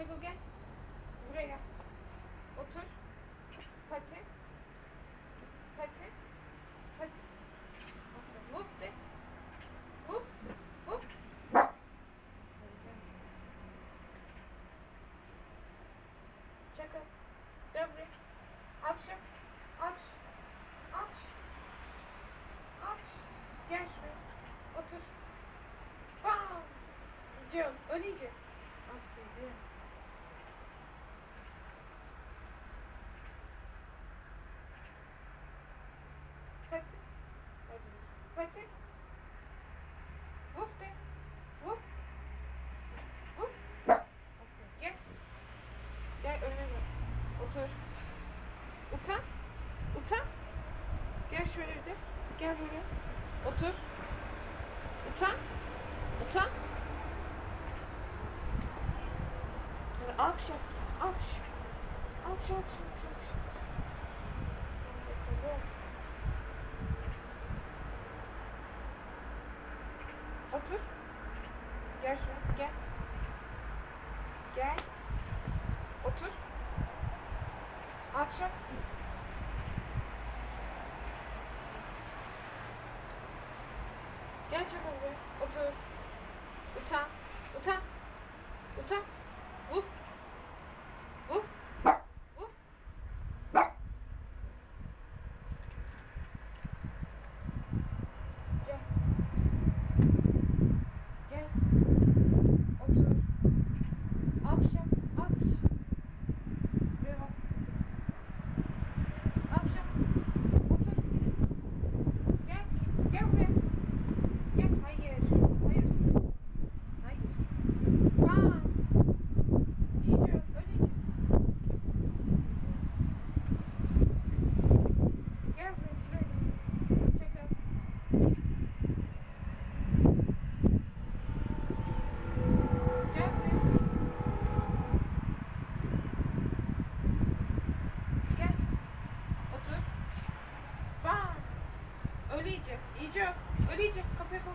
Çakıl gel. Buraya gel. Otur. Pati. Pati. Pati. Vuf de. Vuf. Vuf. Çakıl. Gel buraya. Akşam. Aç. Aç. Aç. Gel şuraya. Otur. Bam. Öyle yiyeceğim. Aferin. Pati. Pati. Vuf de. Vuf. Vuf. Gel. Gel önüme gel. Otur. Utan. Utan. Gel şöyle de. Gel buraya. Otur. Utan. Utan. Hadi alkış yap. Alkış. Alkış, alkış, alkış, alkış. Bakalım. Otur. Gel şuraya. Gel. Gel. Otur. Alkış yap. Gel çakal buraya. Otur. Utan. Utan. Utan. Vuf. Vuf. Vuf. Gel. Gel. Otur. Alkış yap. Alkış. Buraya bak. Alkış yap. Otur. Gel. Gel buraya. Gel. Hayır. Hayır. Hayır. Aa. İyice öp. Öyle iyice. Gel buraya. Buraya. Çakal. Gel buraya. Gel. Otur. Bam. Öyle. İyice öp. Öyle iyice. Kafaya koy.